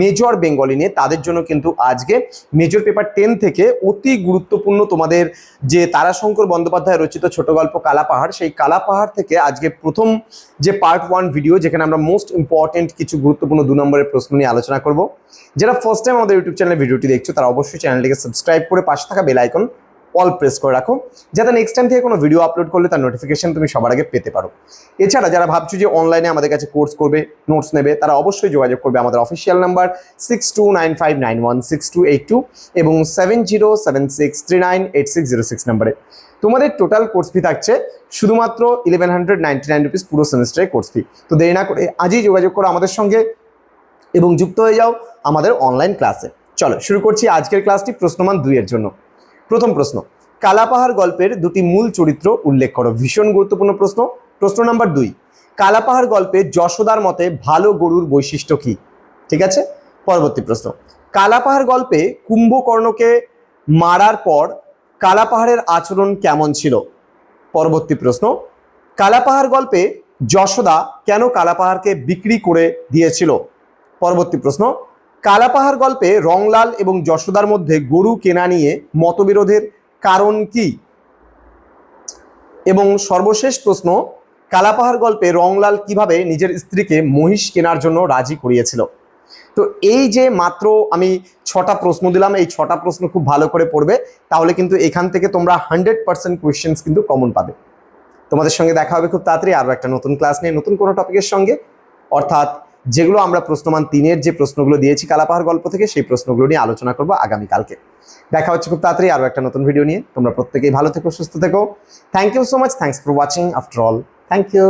Major Bengali নিয়ে, তাদের জন্য কিন্তু আজকে মেজর পেপার টেন থেকে অতি গুরুত্বপূর্ণ তোমাদের যে তারাশঙ্কর বন্দ্যোপাধ্যায় রচিত ছোট গল্প কালা পাহাড়, সেই কালা পাহাড় থেকে আজকে প্রথম যে পার্ট ওয়ান ভিডিও যেখানে আমরা মোস্ট ইম্পর্টেন্ট কিছু গুরুত্বপূর্ণ দু নম্বরের প্রশ্ন নিয়ে আলোচনা করব। যারা ফার্স্ট টাইম আমাদের ইউটিউব চ্যানেলে ভিডিওটি দেখছ, তারা অবশ্যই চ্যানেলটিকে সাবস্ক্রাইব করে পাশে থাকা বেল আইকন অল প্রেস করে রাখো। যাতে নেক্সট টাইম থেকে কোনো ভিডিও আপলোড করলে তার নোটিফিকেশন তুমি সবার আগে পেতে পারো। এছাড়া যারা ভাবছ যে অনলাইনে আমাদের কাছে কোর্স করবে নোটস নেবে, তারা অবশ্যই যোগাযোগ করবে আমাদের official number six two nine five nine one six two eight two এবং seven zero seven six three nine eight six zero six নাম্বারে তোমাদের টোটাল কোর্স ফি থাকছে শুধুমাত্র eleven hundred ninety nine rupees পুরো সেমিস্টারের কোর্স ফি তো দেরি না করে আজই যোগাযোগ করো আমাদের সঙ্গে এবং যুক্ত হয়ে যাও আমাদের অনলাইন ক্লাসে চলো, শুরু করছি আজকের ক্লাসটি প্রশ্নমান দুইয়ের জন্য। প্রথম প্রশ্ন, কালাপাহাড় গল্পের দুটি মূল চরিত্র উল্লেখ করো। ভীষণ গুরুত্বপূর্ণ প্রশ্ন। প্রশ্ন নাম্বার দুই, কালাপাহাড় গল্পে যশোদার মতে ভালো গরুর বৈশিষ্ট্য কি? ঠিক আছে? পরবর্তী প্রশ্ন, কালাপাহাড় গল্পে কুম্ভকর্ণকে মারার পর কালাপাহাড়ের আচরণ কেমন ছিল? পরবর্তী প্রশ্ন, কালাপাহাড় গল্পে যশোদা কেন কালাপাহাড়কে বিক্রি করে দিয়েছিল? পরবর্তী প্রশ্ন কালাপাহাড় গল্পে রংলাল এবং যশোদার মধ্যে গরু কেনা নিয়ে মতবিরোধের কারণ কি? এবং সর্বশেষ প্রশ্ন, কালাপাহাড় গল্পে রংলাল কীভাবে নিজের স্ত্রীকে মহিষ কেনার জন্য রাজি করিয়েছিল? তো এই যে মাত্র আমি ছটা প্রশ্ন দিলাম, এই ছটা প্রশ্ন খুব ভালো করে পড়বে, তাহলে কিন্তু এখান থেকে তোমরা হান্ড্রেড পার্সেন্ট কোয়েশ্চেন্স কিন্তু কমন পাবে। তোমাদের সঙ্গে দেখা হবে খুব তাড়াতাড়ি আরও একটা নতুন ক্লাস নিয়ে, নতুন কোনো টপিকের সঙ্গে। অর্থাৎ যেগুলো আমরা প্রশ্নমান তিনের যে প্রশ্নগুলো দিয়েছি কালাপাহাড় গল্প থেকে, সেই প্রশ্নগুলো নিয়ে আলোচনা করব আগামীকালকে দেখা হচ্ছে খুব তাড়াতাড়ি আরও একটা নতুন ভিডিও নিয়ে। তোমরা প্রত্যেকেই ভালো থেকো, সুস্থ থেকো। Thank you so much thanks for watching after all thank you